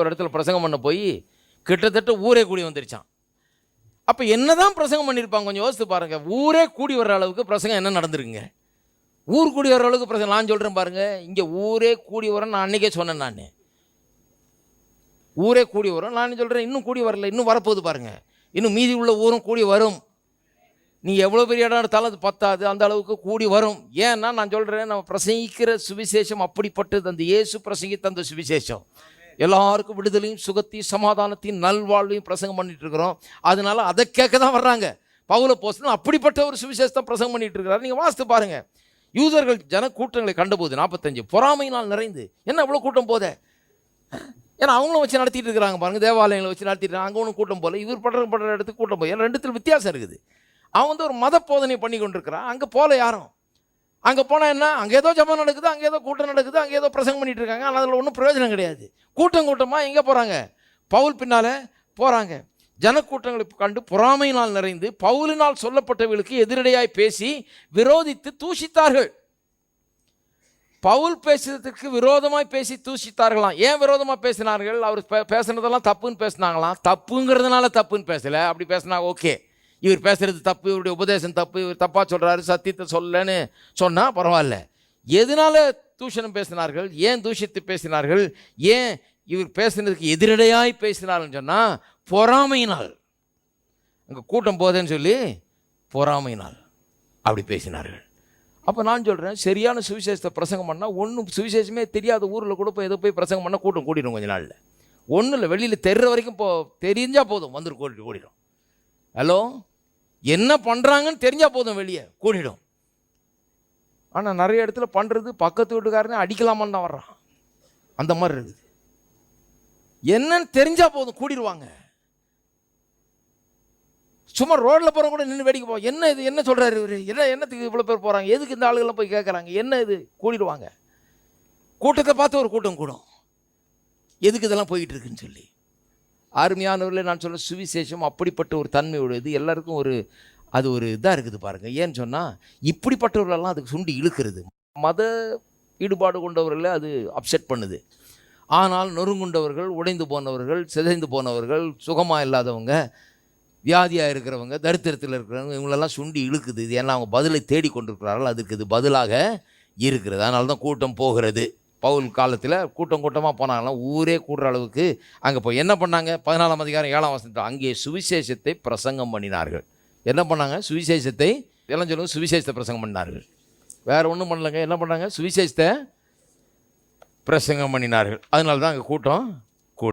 ஒரு இடத்துல பிரசங்கம் பண்ண போய் கிட்டத்தட்ட ஊரே கூடி வந்துருச்சான் அப்போ என்ன தான் பிரசங்கம் பண்ணியிருப்பாங்க கொஞ்சம் யோசித்து பாருங்கள் ஊரே கூடி வர்ற அளவுக்கு பிரசங்கம் என்ன நடந்திருக்குங்க? ஊர் கூடி வர்ற அளவுக்கு பிரசங்கம் நான் சொல்கிறேன் பாருங்கள் இங்கே ஊரே கூடி வரேன் நான் அன்னைக்கே சொன்னேன் நான். ஊரே கூடி வரும் நான் சொல்கிறேன் இன்னும் கூடி வரல. இன்னும் வரப்போகுது பாருங்கள் இன்னும் மீதி உள்ள ஊரும் கூடி வரும். நீ எவ்வளோ பெரிய இடம் எடுத்தாலும் அது பத்தாது. அந்த அளவுக்கு கூடி வரும். ஏன்னா நான் சொல்கிறேன் நம்ம பிரசங்கிக்கிற சுவிசேஷம் அப்படிப்பட்டது. அந்த இயேசு பிரசங்கித்த அந்த சுவிசேஷம். எல்லாருக்கும் விடுதலையும் சுகத்தையும் சமாதானத்தையும் நல்வாழ்வையும் பிரசங்கம் பண்ணிட்டு இருக்கிறோம். அதனால அதை கேட்க தான் வர்றாங்க. பவுல போஸ்டன் அப்படிப்பட்ட ஒரு சுவிசேஷத்தை பிரசங்கம் பண்ணிட்டு இருக்கிறார். நீங்கள் வாசித்து பாருங்க. யூதர்கள் ஜன கூட்டங்களை கண்டபோது நாற்பத்தஞ்சு பொறாமையினால் நிறைந்து. என்ன அவ்வளோ கூட்டம் போதே? ஏன்னா அவங்களும் வச்சு நடத்திட்டு இருக்கிறாங்க பாருங்க. தேவாலயங்களை வச்சு நடத்திட்டு அங்கே ஒன்றும் கூட்டம் போல. இவர் படுற படுற இடத்துக்கு கூட்டம் போய் ஏன்னா ரெண்டுத்தில் வித்தியாசம் இருக்குது. அவன் வந்து ஒரு மத போதனை பண்ணி கொண்டிருக்கிறான் அங்கே போல யாரும்? அங்கே போனால் என்ன? அங்கே ஏதோ ஜபம் நடக்குது அங்கே ஏதோ கூட்டம் நடக்குது அங்கே ஏதோ பிரசங்கம் பண்ணிட்டு இருக்காங்க. ஆனால் அதில் ஒன்றும் பிரயோஜனம் கிடையாது. கூட்டம் கூட்டமாக எங்கே போகிறாங்க பவுல் பின்னால் போகிறாங்க ஜனக்கூட்டங்களை கண்டு பொறாமையினால் நிறைந்து பவுலினால் சொல்லப்பட்டவர்களுக்கு எதிரடையாய் பேசி விரோதித்து தூஷித்தார்கள். பவுல் பேசுறதுக்கு விரோதமாக பேசி தூஷித்தார்களாம். ஏன் விரோதமாக பேசினார்கள்? அவர் பே- பேசுனதெல்லாம் தப்புன்னு பேசினாங்களாம். தப்புங்கிறதுனால தப்புன்னு பேசலை. அப்படி பேசினா ஓகே. இவர் பேசுகிறது தப்பு இவருடைய உபதேசம் தப்பு இவர் தப்பாக சொல்கிறாரு சத்தியத்தை சொல்லன்னு சொன்னால் பரவாயில்ல. எதனால் தூஷணம் பேசினார்கள்? ஏன் தூஷித்து பேசினார்கள்? ஏன் இவர் பேசுனதுக்கு எதிரடையாய் பேசினார்னு சொன்னால் பொறாமையினால். அங்கே கூட்டம் போதேன்னு சொல்லி பொறாமையினால் அப்படி பேசினார்கள். அப்போ நான் சொல்கிறேன் சரியான சுவிசேஷத்தை பிரசங்கம் பண்ணால் ஒன்றும் சுவிசேஷமே தெரியாத ஊரில் கூட போய் எதோ போய் பிரசங்கம் பண்ணால் கூட்டம் கூட்டிடும் கொஞ்ச நாளில். ஒன்றும் இல்லை வெளியில் தெரிற வரைக்கும் போ தெரிஞ்சால் போதும் வந்துட்டு கூட்டிட்டு ஓடிடும். ஹலோ என்ன பண்ணுறாங்கன்னு தெரிஞ்சால் போதும் வெளியே. கூட்டிடும் ஆனால் நிறைய இடத்துல பண்ணுறது பக்கத்து வீட்டுக்காரனே அடிக்கலாமான்னு தான் வர்றான். அந்த மாதிரி இருக்குது. என்னன்னு தெரிஞ்சால் போதும் கூடிடுவாங்க. சும்மா ரோட்டில் போகிறவங்க கூட நின்று வேடிக்கை போ என்ன இது என்ன சொல்கிறாரு இவர்? என்ன என்னத்துக்கு இவ்வளோ பேர் போகிறாங்க எதுக்கு இந்த ஆளுகள்லாம் போய் கேட்குறாங்க என்ன இது? கூடிடுவாங்க. கூட்டத்தை பார்த்து ஒரு கூட்டம் கூடும். எதுக்கு இதெல்லாம் போயிட்டு இருக்குன்னு சொல்லி. அருமையானவர்களே நான் சொல்ல சுவிசேஷம் அப்படிப்பட்ட ஒரு தன்மை உடையது. எல்லாருக்கும் ஒரு அது ஒரு இதாக இருக்குது பாருங்கள் ஏன்னு சொன்னால் இப்படிப்பட்டவர்களெல்லாம் அதுக்கு சுண்டி இழுக்கிறது. மத ஈடுபாடு கொண்டவர்களை அது அப்செட் பண்ணுது. ஆனால் நொறுங்குண்டவர்கள் உடைந்து போனவர்கள் சிதைந்து போனவர்கள் சுகமாக இல்லாதவங்க வியாதியாக இருக்கிறவங்க தரித்திரத்தில் இருக்கிறவங்க இவங்களெல்லாம் சுண்டி இழுக்குது. இது ஏன்னா அவங்க பதிலை தேடி கொண்டிருக்கிறார்கள் அதுக்கு இது பதிலாக இருக்கிறது. அதனால தான் கூட்டம் போகிறது. பவுல் காலத்தில் கூட்டம் கூட்டமாக போனாங்களாம் ஊரே கூடுற அளவுக்கு அங்கே போய் என்ன பண்ணாங்க? பதினாலாம் அதிகாரம் ஏழாம் வசனத்தில் அங்கே சுவிசேஷத்தை பிரசங்கம் பண்ணினார்கள். என்ன பண்ணாங்க? சுவிசேஷத்தை எல்லாம் சுவிசேஷத்தை பிரசங்கம் பண்ணார்கள் வேறு ஒன்றும் பண்ணலங்க. என்ன பண்ணாங்க? சுவிசேஷத்தை பிரசங்கம் பண்ணினார்கள். அதனால தான் அங்கே கூட்டம்